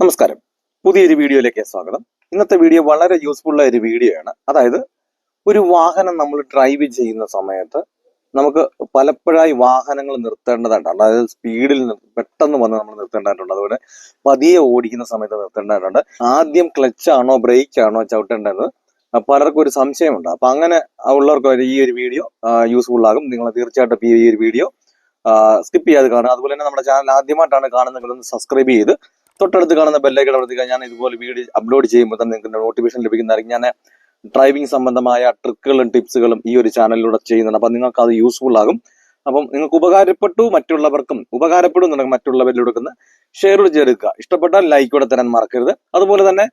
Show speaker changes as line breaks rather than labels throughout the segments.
നമസ്കാരം. പുതിയൊരു വീഡിയോയിലേക്ക് സ്വാഗതം. ഇന്നത്തെ വീഡിയോ വളരെ യൂസ്ഫുൾ ആയ ഒരു വീഡിയോ ആണ്. അതായത് ഒരു വാഹനം നമ്മൾ ഡ്രൈവ് ചെയ്യുന്ന സമയത്ത് നമുക്ക് പലപ്പോഴായി വാഹനങ്ങൾ നിർത്തേണ്ടതായിട്ടുണ്ട്. അതായത് സ്പീഡിൽ പെട്ടെന്ന് വന്ന് നമ്മൾ നിർത്തേണ്ടതായിട്ടുണ്ട്. അതുപോലെ പതിയെ ഓടിക്കുന്ന സമയത്ത് നിർത്തേണ്ടതായിട്ടുണ്ട്. ആദ്യം ക്ലച്ച് ആണോ ബ്രേക്ക് ആണോ ചവിട്ടേണ്ടത്? പലർക്കും ഒരു സംശയമുണ്ട്. അപ്പൊ അങ്ങനെ ഉള്ളവർക്ക് ഈ ഒരു വീഡിയോ യൂസ്ഫുൾ ആകും. നിങ്ങൾ തീർച്ചയായിട്ടും ഈ ഒരു വീഡിയോ സ്കിപ്പ് ചെയ്യാതെ കാണുക. അതുപോലെ തന്നെ നമ്മുടെ ചാനൽ ആദ്യമായിട്ടാണ് കാണുന്നതെങ്കിൽ ഒന്ന് സബ്സ്ക്രൈബ് ചെയ്ത് തൊട്ടടുത്ത് കാണുന്ന ബെല്ലൈക്കൺ അമർത്തിക്കാൻ ഞാൻ ഇതുപോലെ വീഡിയോ അപ്ലോഡ് ചെയ്യുമ്പോൾ തന്നെ നിങ്ങൾക്ക് നോട്ടിഫിക്കേഷൻ ലഭിക്കുന്നതായിരിക്കും. ഞാൻ ഡ്രൈവിംഗ് സംബന്ധമായ ട്രിക്കുകളും ടിപ്സുകളും ഈ ഒരു ചാനലിലൂടെ ചെയ്യുന്നുണ്ട്. അപ്പം നിങ്ങൾക്ക് അത് യൂസ്ഫുൾ ആകും. അപ്പം നിങ്ങൾക്ക് ഉപകാരപ്പെട്ടു മറ്റുള്ളവർക്കും ഉപകാരപ്പെടും എന്നുണ്ടെങ്കിൽ മറ്റുള്ളവരിൽ കൊടുക്കുന്ന ഷെയർ ചേർക്കുക ഇഷ്ടപ്പെട്ടാൽ ലൈക്ക് കൂടെ തരാൻ മറക്കരുത്. അതുപോലെ തന്നെ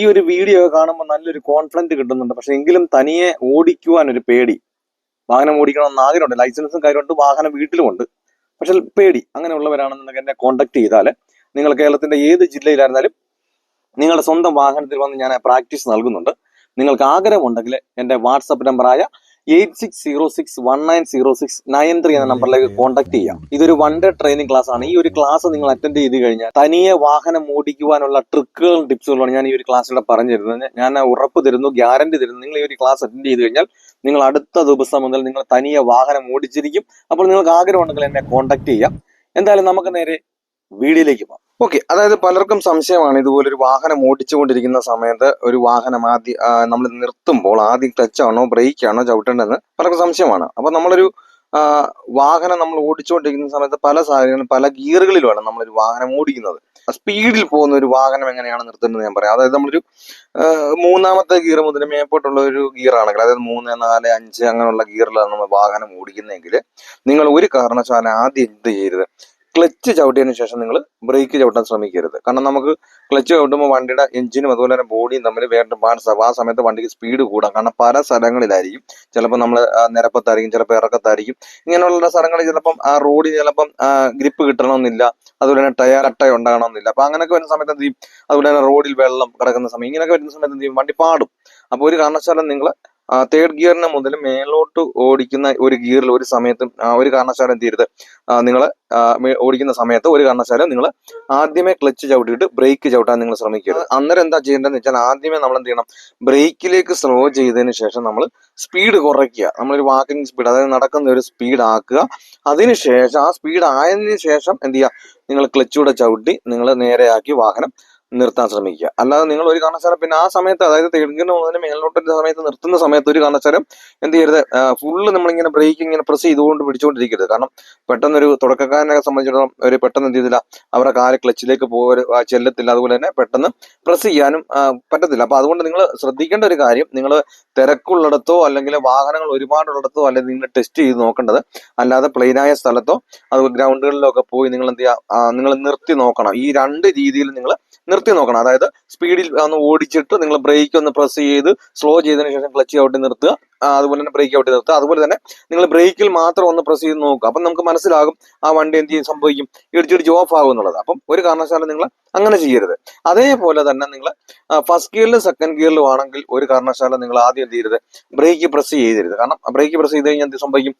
ഈ ഒരു വീഡിയോ കാണുമ്പോൾ നല്ലൊരു കോൺഫിഡന്റ് കിട്ടുന്നുണ്ട്. പക്ഷെ എങ്കിലും തനിയെ ഓടിക്കുവാൻ ഒരു പേടി. വാഹനം ഓടിക്കണമെന്ന് ആഗ്രഹമുണ്ട്. ലൈസൻസും കാര്യമുണ്ട് വാഹനം വീട്ടിലുമുണ്ട്. പക്ഷെ പേടി അങ്ങനെയുള്ളവരാണെന്നുണ്ടെങ്കിൽ എന്നെ കോൺടാക്ട് ചെയ്താൽ നിങ്ങൾ കേരളത്തിന്റെ ഏത് ജില്ലയിലായിരുന്നാലും നിങ്ങളുടെ സ്വന്തം വാഹനത്തിൽ വന്ന് ഞാൻ പ്രാക്ടീസ് നൽകുന്നുണ്ട്. നിങ്ങൾക്ക് ആഗ്രഹമുണ്ടെങ്കിൽ എന്റെ വാട്സപ്പ് നമ്പറായ eight six zero six one nine zero six nine three എന്ന നമ്പറിലേക്ക് കോൺടാക്ട് ചെയ്യാം. ഇതൊരു വൺ ഡേ ട്രെയിനിങ് ക്ലാസ് ആണ്. ഈ ഒരു ക്ലാസ് നിങ്ങൾ അറ്റൻഡ് ചെയ്ത് കഴിഞ്ഞാൽ തനിയെ വാഹനം ഓടിക്കുവാനുള്ള ട്രിക്കുകളും ടിപ്സുകളാണ് ഞാൻ ഈ ഒരു ക്ലാസ്സിലൂടെ പറഞ്ഞു തരുന്നത് ഞാൻ ഉറപ്പ് തരുന്നു ഗ്യാരണ്ടി തരുന്നു. നിങ്ങൾ ഈ ഒരു ക്ലാസ് അറ്റൻഡ് ചെയ്ത് കഴിഞ്ഞാൽ നിങ്ങൾ അടുത്ത ദിവസം മുതൽ നിങ്ങൾ തനിയെ വാഹനം ഓടിച്ചിരിക്കും. അപ്പോൾ നിങ്ങൾക്ക് ആഗ്രഹമുണ്ടെങ്കിൽ എന്നെ കോൺടാക്ട് ചെയ്യാം. എന്തായാലും നമുക്ക് നേരെ വീഡിയോയിലേക്ക് പോകാം. ഓക്കെ അതായത് പലർക്കും സംശയമാണ് ഇതുപോലെ ഒരു വാഹനം ഓടിച്ചുകൊണ്ടിരിക്കുന്ന സമയത്ത് ഒരു വാഹനം ആദ്യം നമ്മൾ നിർത്തുമ്പോൾ ആദ്യം ക്ലച്ച് ആണോ ബ്രേക്ക് ആണോ ചവിട്ടേണ്ടതെന്ന് പലർക്കും സംശയമാണ്. അപ്പൊ നമ്മളൊരു വാഹനം നമ്മൾ ഓടിച്ചുകൊണ്ടിരിക്കുന്ന സമയത്ത് പല സാഹചര്യങ്ങളും പല ഗിയറുകളിലുമാണ് നമ്മളൊരു വാഹനം ഓടിക്കുന്നത്. സ്പീഡിൽ പോകുന്ന ഒരു വാഹനം എങ്ങനെയാണ് നിർത്തേണ്ടത് ഞാൻ പറയാം. അതായത് നമ്മളൊരു മൂന്നാമത്തെ ഗിയർ മുതൽ മേപ്പോട്ടുള്ള ഒരു ഗിയർ ആണെങ്കിൽ അതായത് മൂന്ന് നാല് അഞ്ച് അങ്ങനെയുള്ള ഗിയറിലാണ് നമ്മൾ വാഹനം ഓടിക്കുന്നതെങ്കിൽ നിങ്ങൾ ഒരു കാരണവശാലും ആദ്യം എന്ത് ചെയ്യരുത്? ക്ലച്ച് ചവിട്ടിയതിനു ശേഷം നിങ്ങൾ ബ്രേക്ക് ചവിട്ടാൻ ശ്രമിക്കരുത്. കാരണം നമുക്ക് ക്ലച്ച് ചവിട്ടുമ്പോൾ വണ്ടിയുടെ എഞ്ചിനും അതുപോലെ തന്നെ ബോഡിയും തമ്മിൽ വേണ്ട ആ സമയത്ത് വണ്ടിക്ക് സ്പീഡ് കൂടാം. കാരണം പല സ്ഥലങ്ങളിലായിരിക്കും. ചിലപ്പോൾ നമ്മൾ നിരപ്പത്തായിരിക്കും ചിലപ്പോൾ ഇറക്കത്തായിരിക്കും. ഇങ്ങനെയുള്ള സ്ഥലങ്ങളിൽ ചിലപ്പം ആ റോഡിൽ ചിലപ്പം ഗ്രിപ്പ് കിട്ടണമെന്നില്ല. അതുപോലെ തന്നെ ടയർ അട്ട ഉണ്ടാകണമെന്നില്ല. അപ്പൊ അങ്ങനെയൊക്കെ വരുന്ന സമയത്ത് എന്ത് ചെയ്യും? അതുപോലെ തന്നെ റോഡിൽ വെള്ളം കിടക്കുന്ന സമയം ഇങ്ങനെയൊക്കെ വരുന്ന സമയത്ത് എന്ത് ചെയ്യും? വണ്ടി പാടും. അപ്പോൾ ഒരു കാരണവശാലും നിങ്ങൾ തേർഡ് ഗിയറിന് മുതൽ മേലോട്ട് ഓടിക്കുന്ന ഒരു ഗിയറിൽ ഒരു സമയത്തും ഒരു കാരണവശാലും എന്ത് നിങ്ങൾ ഓടിക്കുന്ന സമയത്ത് ഒരു കാരണവശാലും നിങ്ങൾ ആദ്യമേ ക്ലച്ച് ചവിട്ടിയിട്ട് ബ്രേക്ക് ചവിട്ടാൻ നിങ്ങൾ ശ്രമിക്കരുത്. അന്നേരം എന്താ ചെയ്യേണ്ടതെന്ന് വെച്ചാൽ ആദ്യമേ നമ്മൾ എന്ത് ചെയ്യണം? ബ്രേക്കിലേക്ക് സ്ലോ ചെയ്തതിന് ശേഷം നമ്മൾ സ്പീഡ് കുറയ്ക്കുക. നമ്മളൊരു വാക്കിംഗ് സ്പീഡ് അതായത് നടക്കുന്ന ഒരു സ്പീഡ് ആക്കുക. അതിനുശേഷം ആ സ്പീഡ് ആയതിനു ശേഷം എന്ത് ചെയ്യുക? നിങ്ങൾ ക്ലച്ചൂടെ ചവിട്ടി നിങ്ങൾ നേരെയാക്കി വാഹനം നിർത്താൻ ശ്രമിക്കുക. അല്ലാതെ നിങ്ങൾ ഒരു കാരണവശാലും പിന്നെ ആ സമയത്ത് അതായത് തെളിഞ്ഞു മുതൽ മേലോട്ടിന്റെ സമയത്ത് നിർത്തുന്ന സമയത്ത് ഒരു കാരണവശാലും എന്ത് ചെയ്യരുത്? ഫുള്ള് നമ്മളിങ്ങനെ ബ്രേക്ക് ഇങ്ങനെ പ്രസ് ചെയ്തുകൊണ്ട് പിടിച്ചുകൊണ്ടിരിക്കരുത്. കാരണം പെട്ടെന്നൊരു തുടക്കക്കാരനെ സംബന്ധിച്ചിടത്തോളം ഒരു പെട്ടെന്ന് എന്ത് ചെയ്തില്ല അവരുടെ കാൽ ക്ലച്ചിലേക്ക് പോകാൻ ചെല്ലത്തില്ല. അതുപോലെ തന്നെ പെട്ടെന്ന് പ്രസ് ചെയ്യാനും പറ്റത്തില്ല. അപ്പൊ അതുകൊണ്ട് നിങ്ങൾ ശ്രദ്ധിക്കേണ്ട ഒരു കാര്യം നിങ്ങൾ തിരക്കുള്ളിടത്തോ അല്ലെങ്കിൽ വാഹനങ്ങൾ ഒരുപാടുള്ളിടത്തോ അല്ലെങ്കിൽ നിങ്ങൾ ടെസ്റ്റ് ചെയ്ത് നോക്കേണ്ടത് അല്ലാതെ പ്ലെയിനായ സ്ഥലത്തോ അതുപോലെ ഗ്രൗണ്ടുകളിലോ ഒക്കെ പോയി നിങ്ങൾ എന്ത് ചെയ്യുക? നിങ്ങൾ നിർത്തി നോക്കണം. ഈ രണ്ട് രീതിയിൽ നിങ്ങൾ നോക്കണം. അതായത് സ്പീഡിൽ ഒന്ന് ഓടിച്ചിട്ട് നിങ്ങൾ ബ്രേക്ക് ഒന്ന് പ്രസ് ചെയ്ത് സ്ലോ ചെയ്തതിന് ശേഷം ക്ലച്ച് ഔട്ട് നിർത്തുക. അതുപോലെ തന്നെ ബ്രേക്ക് ഔട്ട് നിർത്തുക. അതുപോലെ തന്നെ നിങ്ങൾ ബ്രേക്കിൽ മാത്രം ഒന്ന് പ്രസ് ചെയ്ത് നോക്കുക. അപ്പം നമുക്ക് മനസ്സിലാകും ആ വണ്ടി എന്ത് ചെയ്യും സംഭവിക്കും. ഇടിച്ചിടിച്ച് ഓഫ് ആകും എന്നുള്ളത്. അപ്പം ഒരു കാരണവശാലും നിങ്ങൾ അങ്ങനെ ചെയ്യരുത്. അതേപോലെ തന്നെ നിങ്ങൾ ഫസ്റ്റ് ഗിയറിലും സെക്കൻഡ് ഗിയറിലും ആണെങ്കിൽ ഒരു കാരണവശാലും നിങ്ങൾ ആദ്യം എന്ത് ചെയ്യരുത് ബ്രേക്ക് പ്രസ് ചെയ്യരുത്. കാരണം ബ്രേക്ക് പ്രസ് ചെയ്ത് കഴിഞ്ഞാൽ എന്ത് സംഭവിക്കും?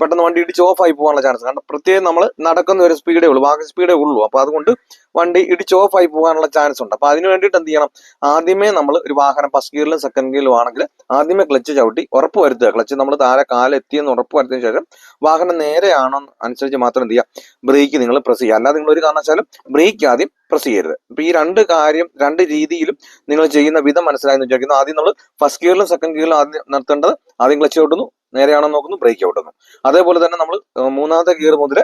പെട്ടെന്ന് വണ്ടി ഇടിച്ച് ഓഫ് ആയി പോകാനുള്ള ചാൻസ് കാരണം പ്രത്യേകം നമ്മൾ നടക്കുന്ന ഒരു സ്പീഡേ ഉള്ളൂ. ബാക്കി സ്പീഡേ ഉള്ളൂ. അപ്പൊ അതുകൊണ്ട് വണ്ടി ഇടിച്ച് ഓഫ് ആയി പോകാനുള്ള ചാൻസ് ഉണ്ട്. അപ്പൊ അതിന് വേണ്ടിയിട്ട് എന്ത് ചെയ്യണം? ആദ്യമേ നമ്മൾ ഒരു വാഹനം ഫസ്റ്റ് ഗിയറിലും സെക്കൻഡ് ഗിയറിലും ആണെങ്കിൽ ആദ്യമേ ക്ലച്ച് ചവിട്ടി ഉറപ്പ് വരുത്തുക. ക്ലച്ച് നമ്മൾ താഴെ കാലെത്തിയെന്ന് ഉറപ്പ് വരുത്തിയതിനു ശേഷം വാഹനം നേരെയാണോ അനുസരിച്ച് മാത്രം എന്ത് ബ്രേക്ക് നിങ്ങൾ പ്രസ് ചെയ്യുക. അല്ലാതെ നിങ്ങൾ ഒരു കാരണവശാലും ബ്രേക്ക് ആദ്യം പ്രസ് ചെയ്യരുത്. അപ്പൊ ഈ രണ്ട് കാര്യം രണ്ട് രീതിയിലും നിങ്ങൾ ചെയ്യുന്ന വിധം മനസ്സിലായെന്ന് വിചാരിക്കുന്നു. ആദ്യം നമ്മൾ ഫസ്റ്റ് ഗിയറിലും സെക്കൻഡ് ഗിയറിലും ആദ്യം നിർത്തേണ്ടത് ആദ്യം ക്ലച്ച് ചവിട്ടുന്നു നേരെയാണോ നോക്കുന്നു ബ്രേക്ക് ചവിട്ടുന്നു. അതേപോലെ തന്നെ നമ്മൾ മൂന്നാമത്തെ ഗിയർ മുതൽ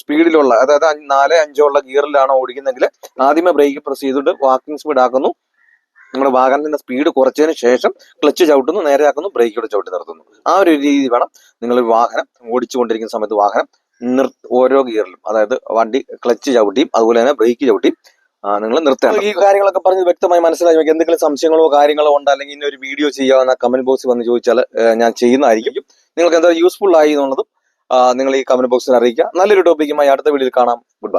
സ്പീഡിലുള്ള അതായത് നാല് അഞ്ചോ ഉള്ള ഗിയറിലാണ് ഓടിക്കുന്നതെങ്കിൽ ആദ്യമേ ബ്രേക്ക് പ്രസ് ചെയ്തിട്ട് വാക്കിംഗ് സ്പീഡ് ആക്കുന്നു. നമ്മുടെ വാഹനത്തിന്റെ സ്പീഡ് കുറച്ചതിന് ശേഷം ക്ലച്ച് ചവിട്ടുന്നു നേരെയാക്കുന്നു ബ്രേക്കോടെ ചവിട്ടി നിർത്തുന്നു. ആ ഒരു രീതി വേണം നിങ്ങൾ വാഹനം ഓടിച്ചുകൊണ്ടിരിക്കുന്ന സമയത്ത് വാഹനം നിർ ഓരോ ഗിയറിലും അതായത് വണ്ടി ക്ലച്ച് ചവിട്ടിയും അതുപോലെ തന്നെ ബ്രേക്ക് ചവിട്ടിയും നിങ്ങൾ നിർത്തണം ഈ കാര്യങ്ങളൊക്കെ പറഞ്ഞ് വ്യക്തമായി മനസ്സിലായി. നോക്കി എന്തെങ്കിലും സംശയങ്ങളോ കാര്യങ്ങളോ ഉണ്ട് അല്ലെങ്കിൽ ഇനി ഒരു വീഡിയോ ചെയ്യാവുന്ന കമന്റ് ബോക്സിൽ വന്ന് ചോദിച്ചാൽ ഞാൻ ചെയ്യുന്നതായിരിക്കും. നിങ്ങൾക്ക് എന്താ യൂസ്ഫുൾ ആയി എന്നുള്ളതും നിങ്ങൾ ഈ കമന്റ് ബോക്സിൽ അറിയിക്കുക. നല്ലൊരു ടോപ്പിക്കുമായി അടുത്ത വീഡിയോയിൽ കാണാം. Good bye